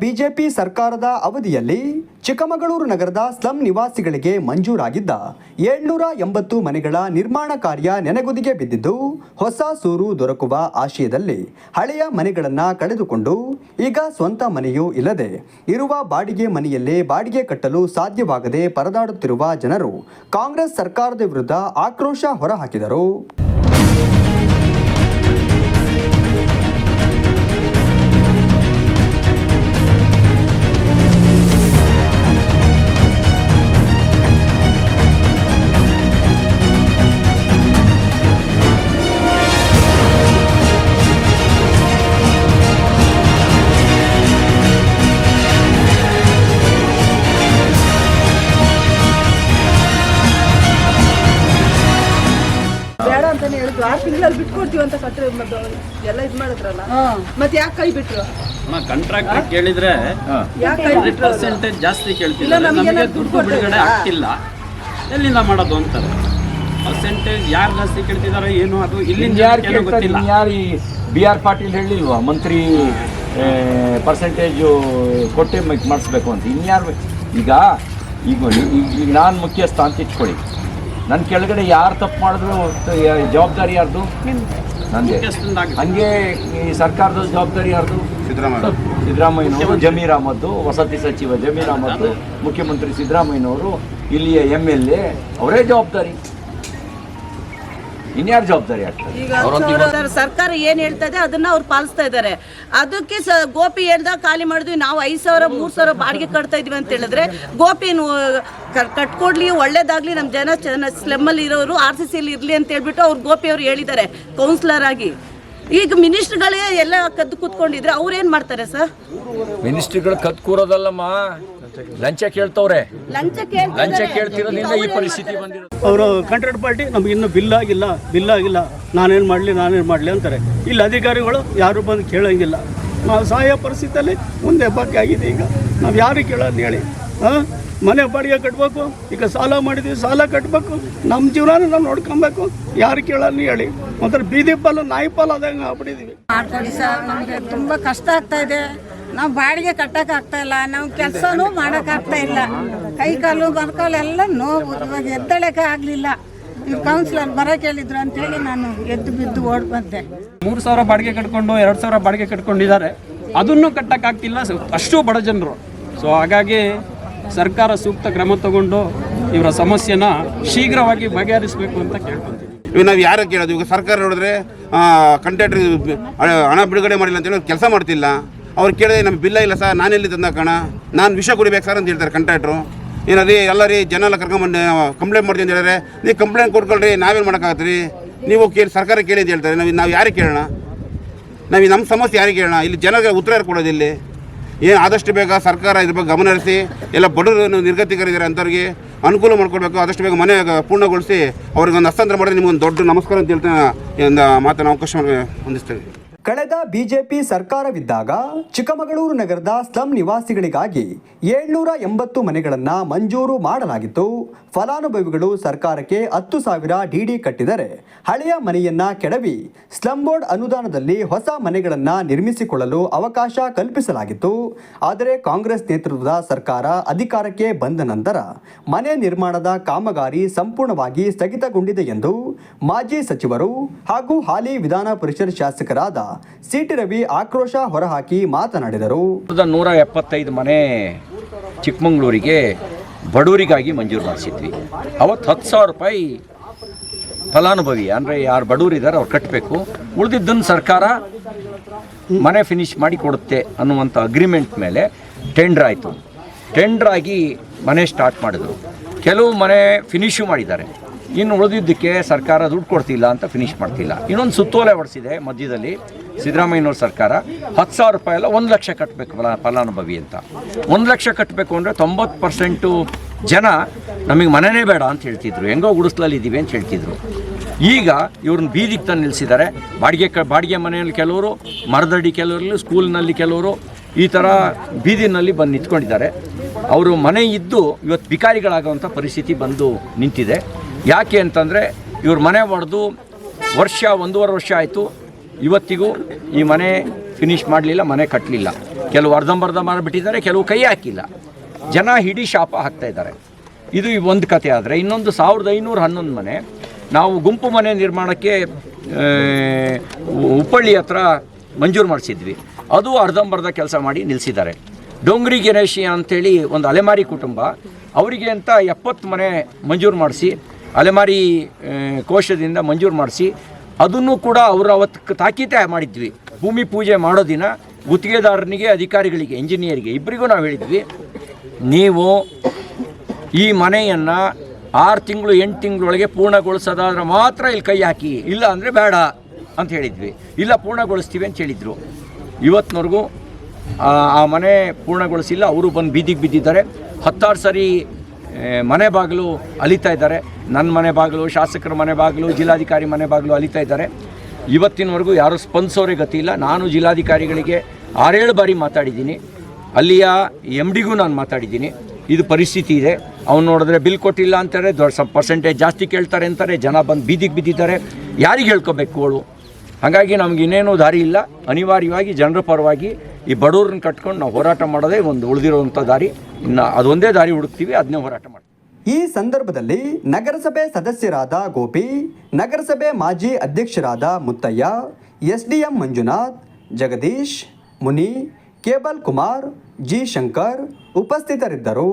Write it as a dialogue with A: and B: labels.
A: BJP ಸರ್ಕಾರದ ಅವಧಿಯಲ್ಲಿ ಚಿಕ್ಕಮಗಳೂರು ನಗರದ ಸ್ಲಂ ನಿವಾಸಿಗಳಿಗೆ ಮಂಜೂರಾಗಿದ್ದ ಏಳ್ನೂರ ಎಂಬತ್ತು ಮನೆಗಳ ನಿರ್ಮಾಣ ಕಾರ್ಯ ನೆನೆಗುದಿಗೆ ಬಿದ್ದಿದ್ದು, ಹೊಸ ಸೂರು ದೊರಕುವ ಆಶಯದಲ್ಲಿ ಹಳೆಯ ಮನೆಗಳನ್ನು ಕಳೆದುಕೊಂಡು ಈಗ ಸ್ವಂತ ಮನೆಯೂ ಇಲ್ಲದೆ ಇರುವ ಬಾಡಿಗೆ ಮನೆಯಲ್ಲೇ ಬಾಡಿಗೆ ಕಟ್ಟಲು ಸಾಧ್ಯವಾಗದೆ ಪರದಾಡುತ್ತಿರುವ ಜನರು ಕಾಂಗ್ರೆಸ್ ಸರ್ಕಾರದ ವಿರುದ್ಧ ಆಕ್ರೋಶ ಹೊರಹಾಕಿದರು.
B: ಆರು ಬಿಟ್ಕೊಡ್ತೀವಿ ಅಂತ ಕಟ್ಟರೆ ಎಲ್ಲ ಇದು ಮಾಡಿದ್ರಲ್ಲ. ಮತ್ತೆ ಯಾಕೆ ಕೈ ಬಿಟ್ರು?
C: ಕಾಂಟ್ರಾಕ್ಟ್ ಕೇಳಿದ್ರೆ
B: ಯಾಕೆ ಕೈ ಬಿಟ್ರು
C: ಪರ್ಸೆಂಟೇಜ್ ಜಾಸ್ತಿ ಕೇಳ್ತಿಲ್ಲ
B: ನಮ್ಗೆ
C: ದುಡ್ಡು ಬಿಡುಗಡೆ ಆಗ್ತಿಲ್ಲ. ಎಲ್ಲಿಂದ ಮಾಡೋದು ಅಂತಾರೆ? ಪರ್ಸೆಂಟೇಜ್ ಯಾರು ಜಾಸ್ತಿ ಕೇಳ್ತಿದಾರೋ ಏನು ಅದು ಇಲ್ಲಿಂದ
D: ಯಾರು
C: ಗೊತ್ತಿಲ್ಲ.
D: ಯಾರು ಈ ಬಿ ಆರ್ ಪಾಟೀಲ್ ಹೇಳಿಲ್ವಾ? ಮಂತ್ರಿ ಪರ್ಸೆಂಟೇಜು ಕೊಟ್ಟೆ ಮಾಡಿಸ್ಬೇಕು ಅಂತ. ಇನ್ಯಾರು ಈಗ ಈಗ ಈಗ ನಾನು ಮುಖ್ಯಸ್ಥ ಅಂತ ಇಟ್ಕೊಳ್ಳಿ. ನನ್ನ ಕೆಳಗಡೆ ಯಾರು ತಪ್ಪು ಮಾಡಿದ್ರು ಜವಾಬ್ದಾರಿ ಯಾರ್ದು?
C: ನನಗೆ
D: ಹಂಗೆ ಈ ಸರ್ಕಾರದ ಜವಾಬ್ದಾರಿ ಯಾರ್ದು? ಸಿದ್ದರಾಮಯ್ಯನವರು ಜಮೀರಾಮದ್ದು ವಸತಿ ಸಚಿವ ಜಮೀರ್ ಅಹಮದ್ ಮುಖ್ಯಮಂತ್ರಿ ಸಿದ್ದರಾಮಯ್ಯನವರು ಇಲ್ಲಿಯ ಎಂ ಎಲ್ ಎ ಅವರೇ ಜವಾಬ್ದಾರಿ. ಇನ್ಯಾರು ಜವಾಬ್ದಾರಿ ಆಗ್ತದೆ?
B: ಈಗ
E: ಸರ್ಕಾರ ಏನ್ ಹೇಳ್ತಾ ಇದೆ ಅದನ್ನ ಅವ್ರು ಪಾಲಿಸ್ತಾ ಇದ್ದಾರೆ ಅದಕ್ಕೆ ಸ ಗೋಪಿ ಹೇಳ್ದ ಖಾಲಿ ಮಾಡಿದ್ವಿ ನಾವು ಐದು ಸಾವಿರ ಮೂರು ಸಾವಿರ ಬಾಡಿಗೆ ಕಟ್ತಾ ಇದೀವಿ ಅಂತ ಹೇಳಿದ್ರೆ ಗೋಪಿ ಕಟ್ಕೊಡ್ಲಿ ಒಳ್ಳೇದಾಗ್ಲಿ ನಮ್ಮ ಜನ ಚೆನ್ನ ಸ್ಲೆಮ್ಮಲ್ಲಿ ಇರೋರು ಆರ್ ಸಿ ಸಿಲಿ ಇರ್ಲಿ ಅಂತ ಹೇಳ್ಬಿಟ್ಟು ಅವ್ರು ಗೋಪಿ ಅವ್ರು ಹೇಳಿದ್ದಾರೆ ಕೌನ್ಸಿಲರ್ ಆಗಿ. ಈಗ ಮಿನಿಸ್ಟ್ರುಗಳೇ ಎಲ್ಲ ಕದ್ದು ಕೂತ್ಕೊಂಡಿದ್ರೆ ಅವ್ರು ಏನ್ ಮಾಡ್ತಾರೆ ಸರ್?
D: ಮಿನಿಸ್ಟ್ರಿಗಳು ಕತ್ ಕೂರೋದಲ್ಲಮ್ಮ. ಲಂಚ ಕೇಳ್ತವ್ರೆ.
E: ಲಂಚ
D: ಲಂಚ ಕೇಳ್ತಿರೋದ್ರಿಂದ ಈ ಪರಿಸ್ಥಿತಿ ಬಂದಿರೋದು.
F: ಅವರು ಕಾಂಟ್ರಾಕ್ಟ್ ಪಾರ್ಟಿ ನಮ್ಗೆ ಇನ್ನೂ ಬಿಲ್ ಆಗಿಲ್ಲ ಬಿಲ್ ಆಗಿಲ್ಲ. ನಾನೇನು ಮಾಡಲಿ ನಾನೇನು ಮಾಡಲಿ ಅಂತಾರೆ. ಇಲ್ಲಿ ಅಧಿಕಾರಿಗಳು ಯಾರು ಬಂದು ಕೇಳೋಂಗಿಲ್ಲ. ನಾವು ಸಹಾಯ ಪರಿಸ್ಥಿತಿಯಲ್ಲಿ ಮುಂದೆ ಬಾಕಿ ಆಗಿದೆ ಈಗ. ನಾವು ಯಾರು ಕೇಳೋದು ಹೇಳಿ. ಹಾಂ? ಮನೆ ಬಾಡಿಗೆ ಕಟ್ಟಬೇಕು ಈಗ ಸಾಲ ಮಾಡಿದ್ವಿ ಸಾಲ ಕಟ್ಟಬೇಕು ನಮ್ಮ ಜೀವನ ನಾವು ನೋಡ್ಕೊಬೇಕು. ಯಾರು ಕೇಳೋದು ಹೇಳಿ. ಒಂಥರ ಬೀದಿ ಪಾಲು ನಾಯಿ ಪಾಲು ಆದಂಗೆ ಆಗ್ಬಿಟ್ಟಿದ್ದೀವಿ
G: ಮಾಡ್ಕೊಡಿ ಸರ್ ನಮಗೆ ತುಂಬ ಕಷ್ಟ ಆಗ್ತಾ ಇದೆ. ನಾವು ಬಾಡಿಗೆ ಕಟ್ಟಕ್ ಆಗ್ತಾ ಇಲ್ಲ ನಾವು ಕೆಲಸನೂ ಮಾಡಕ್ ಆಗ್ತಾ ಇಲ್ಲ. ಕೈ ಕಾಲು ಬರ್ಕಾಲು ಎಲ್ಲ ನೋವು ಇವಾಗ ಎದ್ದಳಕ್ಕೆ ಆಗಲಿಲ್ಲ. ನೀವು ಕೌನ್ಸಿಲರ್ ಬರಕ್ ಹೇಳಿದ್ರು ಅಂತೇಳಿ ನಾನು ಎದ್ದು ಬಿದ್ದು ಓಡ್ ಬಂದೆ
C: ಮೂರು ಸಾವಿರ ಬಾಡಿಗೆ ಕಟ್ಕೊಂಡು ಎರಡು ಸಾವಿರ ಬಾಡಿಗೆ ಕಟ್ಕೊಂಡಿದ್ದಾರೆ. ಅದನ್ನು ಕಟ್ಟಕ್ಕಾಗ್ತಿಲ್ಲ ಆಗ್ತಿಲ್ಲ ಅಷ್ಟು ಬಡ ಜನರು. ಸೊ ಹಾಗಾಗಿ ಸರ್ಕಾರ ಸೂಕ್ತ ಕ್ರಮ ತಗೊಂಡು ಇವರ ಸಮಸ್ಯೆನ ಶೀಘ್ರವಾಗಿ ಬಗೆಹರಿಸಬೇಕು ಅಂತ ಕೇಳ್ಕೊಂತೀವಿ.
H: ಇವಾಗ ನಾವು ಯಾರು ಕೇಳೋದು? ಇವಾಗ ಸರ್ಕಾರ ನೋಡಿದ್ರೆ ಕಂಟ್ರಾಕ್ಟ್ರ್ ಹಣ ಬಿಡುಗಡೆ ಮಾಡಿಲ್ಲ ಅಂತೇಳಿ ಕೆಲಸ ಮಾಡ್ತಿಲ್ಲ. ಅವ್ರು ಕೇಳಿದ್ರೆ ನಮ್ಗೆ ಬಿಲ್ಲ ಇಲ್ಲ ಸರ್ ನಾನೆಲ್ಲಿ ತಂದ ಕಣ? ನಾನು ವಿಷ ಕುಡಿಬೇಕು ಸರ್ ಅಂತ ಹೇಳ್ತಾರೆ ಕಂಟ್ರಾಕ್ಟ್ರು ಏನು ರೀ ಎಲ್ಲ ರೀ, ಜನ ಎಲ್ಲ ಕರ್ಕೊಂಬಂದು ಕಂಪ್ಲೇಂಟ್ ಮಾಡ್ತೀನಿ ಅಂತ ಹೇಳಿದ್ರೆ, ನೀವು ಕಂಪ್ಲೇಂಟ್ ಕೊಟ್ಕೊಳ್ರಿ, ನಾವೇನು ಮಾಡೋಕ್ಕಾಗತ್ತೆ ನೀವು ಕೇಳಿ, ಸರ್ಕಾರ ಕೇಳಿ ಅಂತ ಹೇಳ್ತಾರೆ. ನಾವು ನಾವು ಯಾರಿಗೆ ಕೇಳೋಣ? ನಾವು ನಮ್ಮ ಸಮಸ್ಯೆ ಯಾರಿಗೆ ಕೇಳೋಣ? ಇಲ್ಲಿ ಜನರಿಗೆ ಉತ್ತರ ಯಾರು ಏನು ಆದಷ್ಟು ಬೇಗ ಸರ್ಕಾರ ಇದ್ರ ಬಗ್ಗೆ ಗಮನ ಹರಿಸಿ, ಎಲ್ಲ ಬಡವರು ನಿರ್ಗತಿಕರಿದ್ದಾರೆ ಅಂಥವ್ರಿಗೆ ಅನುಕೂಲ ಮಾಡಿಕೊಡ್ಬೇಕು, ಆದಷ್ಟು ಬೇಗ ಮನೆ ಪೂರ್ಣಗೊಳಿಸಿ ಅವ್ರಿಗೆ ಒಂದು ಹಸ್ತಾಂತರ ಮಾಡಿದ್ರೆ ನಿಮಗೊಂದು ದೊಡ್ಡ ನಮಸ್ಕಾರ ಅಂತ ಹೇಳ್ತಾ ಒಂದು ಮಾತನ್ನು ಅವಕಾಶ ಹೊಂದಿಸ್ತೇವೆ
A: ಕಳೆದ ಬಿಜೆಪಿ ಸರ್ಕಾರವಿದ್ದಾಗ ಚಿಕ್ಕಮಗಳೂರು ನಗರದ ಸ್ಲಂ ನಿವಾಸಿಗಳಿಗಾಗಿ ಏಳ್ನೂರ ಎಂಬತ್ತು ಮನೆಗಳನ್ನು ಮಂಜೂರು ಮಾಡಲಾಗಿತ್ತು. ಫಲಾನುಭವಿಗಳು ಸರ್ಕಾರಕ್ಕೆ ಹತ್ತು ಸಾವಿರ ಡಿಡಿ ಕಟ್ಟಿದರೆ ಹಳೆಯ ಮನೆಯನ್ನ ಕೆಡವಿ ಸ್ಲಂ ಬೋರ್ಡ್ ಅನುದಾನದಲ್ಲಿ ಹೊಸ ಮನೆಗಳನ್ನು ನಿರ್ಮಿಸಿಕೊಳ್ಳಲು ಅವಕಾಶ ಕಲ್ಪಿಸಲಾಗಿತ್ತು. ಆದರೆ ಕಾಂಗ್ರೆಸ್ ನೇತೃತ್ವದ ಸರ್ಕಾರ ಅಧಿಕಾರಕ್ಕೆ ಬಂದ ನಂತರ ಮನೆ ನಿರ್ಮಾಣದ ಕಾಮಗಾರಿ ಸಂಪೂರ್ಣವಾಗಿ ಸ್ಥಗಿತಗೊಂಡಿದೆ ಎಂದು ಮಾಜಿ ಸಚಿವರು ಹಾಗೂ ಹಾಲಿ ವಿಧಾನ ಪರಿಷತ್ ಶಾಸಕರಾದ ಸಿಟಿ ರವಿ ಆಕ್ರೋಶ ಹೊರಹಾಕಿ ಮಾತನಾಡಿದರು.
D: ನೂರ ಎಪ್ಪತ್ತೈದು ಮನೆ ಚಿಕ್ಕಮಂಗ್ಳೂರಿಗೆ ಬಡವರಿಗಾಗಿ ಮಂಜೂರು ಮಾಡಿಸಿದ್ವಿ. ಅವತ್ತು ಹತ್ತು ಸಾವಿರ ರೂಪಾಯಿ ಫಲಾನುಭವಿ, ಅಂದರೆ ಯಾರು ಬಡವರಿದ್ದಾರೆ ಅವ್ರು ಕಟ್ಟಬೇಕು ಉಳಿದಿದ್ದನ್ನು ಸರ್ಕಾರ ಮನೆ ಫಿನಿಶ್ ಮಾಡಿ ಕೊಡುತ್ತೆ ಅನ್ನುವಂಥ ಅಗ್ರಿಮೆಂಟ್ ಮೇಲೆ ಟೆಂಡ್ರ್ ಆಯಿತು. ಟೆಂಡ್ರ್ ಆಗಿ ಮನೆ ಸ್ಟಾರ್ಟ್ ಮಾಡಿದ್ರು. ಕೆಲವು ಮನೆ ಫಿನಿಶು ಮಾಡಿದ್ದಾರೆ. ಇನ್ನು ಉಳಿದಿದ್ದಕ್ಕೆ ಸರ್ಕಾರ ದುಡ್ಡು ಕೊಡ್ತಿಲ್ಲ ಅಂತ ಫಿನಿಶ್ ಮಾಡ್ತಿಲ್ಲ. ಇನ್ನೊಂದು ಸುತ್ತೋಲೆ ಹೊಡೆಸಿದೆ ಮಧ್ಯದಲ್ಲಿ. ಸಿದ್ದರಾಮಯ್ಯನವ್ರ ಸರ್ಕಾರ ಹತ್ತು ಸಾವಿರ ರೂಪಾಯಿ ಎಲ್ಲ ಒಂದು ಲಕ್ಷ ಕಟ್ಟಬೇಕು ಫಲ, ಫಲಾನುಭವಿ ಅಂತ. ಒಂದು ಲಕ್ಷ ಕಟ್ಟಬೇಕು ಅಂದರೆ ತೊಂಬತ್ತು ಪರ್ಸೆಂಟು ಜನ ನಮಗೆ ಮನೆಯೇ ಬೇಡ ಅಂತ ಹೇಳ್ತಿದ್ರು. ಹೆಂಗೋ ಗುಡಿಸ್ಲಲ್ಲಿ ಇದ್ದೀವಿ ಅಂತ ಹೇಳ್ತಿದ್ರು. ಈಗ ಇವ್ರನ್ನ ಬೀದಿಗೆ ತಂದು ನಿಲ್ಲಿಸಿದ್ದಾರೆ ಬಾಡಿಗೆ ಕ, ಬಾಡಿಗೆ ಮನೆಯಲ್ಲಿ ಕೆಲವರು, ಮರದಡಿ ಕೆಲವರಲ್ಲಿ, ಸ್ಕೂಲ್ನಲ್ಲಿ ಕೆಲವರು ಈ ಥರ ಬೀದಿನಲ್ಲಿ ಬಂದು ನಿಂತ್ಕೊಂಡಿದ್ದಾರೆ. ಅವರು ಮನೆ ಇದ್ದು ಇವತ್ತು ಬಿಕಾರಿಗಳಾಗುವಂಥ ಪರಿಸ್ಥಿತಿ ಬಂದು ನಿಂತಿದೆ. ಯಾಕೆ ಅಂತಂದರೆ ಇವ್ರ ಮನೆ ಒಡೆದು ವರ್ಷ ಒಂದೂವರೆ ವರ್ಷ ಆಯಿತು. ಇವತ್ತಿಗೂ ಈ ಮನೆ ಫಿನಿಶ್ ಮಾಡಲಿಲ್ಲ, ಮನೆ ಕಟ್ಟಲಿಲ್ಲ ಕೆಲವು ಅರ್ಧಂಬರ್ಧ ಮಾಡಿಬಿಟ್ಟಿದ್ದಾರೆ, ಕೆಲವು ಕೈ ಹಾಕಿಲ್ಲ. ಜನ ಹಿಡಿ ಶಾಪ ಹಾಕ್ತಾ ಇದ್ದಾರೆ. ಇದು ಒಂದು ಕತೆ ಆದರೆ, ಇನ್ನೊಂದು ಸಾವಿರದ ಐನೂರ ಹನ್ನೊಂದು ಮನೆ, ನಾವು ಗುಂಪು ಮನೆ ನಿರ್ಮಾಣಕ್ಕೆ ಉಪ್ಪಳ್ಳಿ ಹತ್ರ ಮಂಜೂರು ಮಾಡಿಸಿದ್ವಿ. ಅದು ಅರ್ಧಂಬರ್ಧ ಕೆಲಸ ಮಾಡಿ ನಿಲ್ಲಿಸಿದ್ದಾರೆ ಡೊಂಗ್ರಿ ಗಣೇಶಿ ಅಂಥೇಳಿ ಒಂದು ಅಲೆಮಾರಿ ಕುಟುಂಬ, ಅವರಿಗೆ ಅಂತ ಎಪ್ಪತ್ತು ಮನೆ ಮಂಜೂರು ಮಾಡಿಸಿ, ಅಲೆಮಾರಿ ಕೋಶದಿಂದ ಮಂಜೂರು ಮಾಡಿಸಿ ಅದನ್ನು ಕೂಡ ಅವರು ಅವತ್ತು ತಾಕೀತೆ ಮಾಡಿದ್ವಿ. ಭೂಮಿ ಪೂಜೆ ಮಾಡೋ ದಿನ ಗುತ್ತಿಗೆದಾರನಿಗೆ, ಅಧಿಕಾರಿಗಳಿಗೆ ಇಂಜಿನಿಯರಿಗೆ ಇಬ್ಬರಿಗೂ ನಾವು ಹೇಳಿದ್ವಿ, ನೀವು ಈ ಮನೆಯನ್ನು ಆರು ತಿಂಗಳು, ಎಂಟು ತಿಂಗಳೊಳಗೆ ಪೂರ್ಣಗೊಳಿಸೋದಾದ್ರೆ ಮಾತ್ರ ಇಲ್ಲಿ ಕೈ ಹಾಕಿ, ಇಲ್ಲ ಅಂದರೆ ಬೇಡ ಅಂತ ಹೇಳಿದ್ವಿ. ಇಲ್ಲ, ಪೂರ್ಣಗೊಳಿಸ್ತೀವಿ ಅಂತ ಹೇಳಿದರು. ಇವತ್ತಿನವರೆಗೂ ಆ ಮನೆ ಪೂರ್ಣಗೊಳಿಸಿಲ್ಲ. ಅವರು ಬಂದು ಬೀದಿಗೆ ಬಿದ್ದಿದ್ದಾರೆ. ಹತ್ತಾರು ಸರಿ ಮನೆ ಬಾಗಿಲು ಅಲಿತಾ ಇದ್ದಾರೆ. ನನ್ನ ಮನೆ ಬಾಗಿಲು, ಶಾಸಕರ ಮನೆ ಬಾಗಿಲು, ಜಿಲ್ಲಾಧಿಕಾರಿ ಮನೆ ಬಾಗಿಲು ಅಲಿತಾ ಇದ್ದಾರೆ. ಇವತ್ತಿನವರೆಗೂ ಯಾರೂ ಸ್ಪಂದಿಸೋರೇ ಗತಿ ಇಲ್ಲ. ನಾನು ಜಿಲ್ಲಾಧಿಕಾರಿಗಳಿಗೆ ಆರೇಳು ಬಾರಿ ಮಾತಾಡಿದ್ದೀನಿ. ಅಲ್ಲಿಯ ಎಂ ಡಿಗೂ ನಾನು ಮಾತಾಡಿದ್ದೀನಿ. ಇದು ಪರಿಸ್ಥಿತಿ ಇದೆ. ಅವ್ನು ನೋಡಿದ್ರೆ ಬಿಲ್ ಕೊಟ್ಟಿಲ್ಲ ಅಂತಾರೆ, ದೊಡ್ಡ ಸ್ವಲ್ಪ ಪರ್ಸೆಂಟೇಜ್ ಜಾಸ್ತಿ ಕೇಳ್ತಾರೆ ಅಂತಾರೆ, ಜನ ಬಂದು ಬೀದಿಗೆ ಬಿದ್ದಿದ್ದಾರೆ. ಯಾರಿಗೆ ಹೇಳ್ಕೋಬೇಕು ಅವಳು? ಹಾಗಾಗಿ ನಮ್ಗೆ ಇನ್ನೇನು ದಾರಿ ಇಲ್ಲ. ಅನಿವಾರ್ಯವಾಗಿ ಜನರ ಪರವಾಗಿ ಈ ಬಡವ್ರನ್ನ ಕಟ್ಕೊಂಡು ನಾವು ಹೋರಾಟ ಮಾಡೋದೇ ಒಂದು ಉಳಿದಿರುವಂಥ ದಾರಿ. ಇನ್ನು ಅದೊಂದೇ ದಾರಿ ಹುಡುಕ್ತೀವಿ ಅದನ್ನೇ ಹೋರಾಟ ಮಾಡ್ತೀವಿ.
A: ಈ ಸಂದರ್ಭದಲ್ಲಿ ನಗರಸಭೆ ಸದಸ್ಯರಾದ ಗೋಪಿ, ನಗರಸಭೆ ಮಾಜಿ ಅಧ್ಯಕ್ಷರಾದ Muttayya, SDM Manjunath, Jagadish, Muni, cable Kumar, G Shankar ಉಪಸ್ಥಿತರಿದ್ದರು.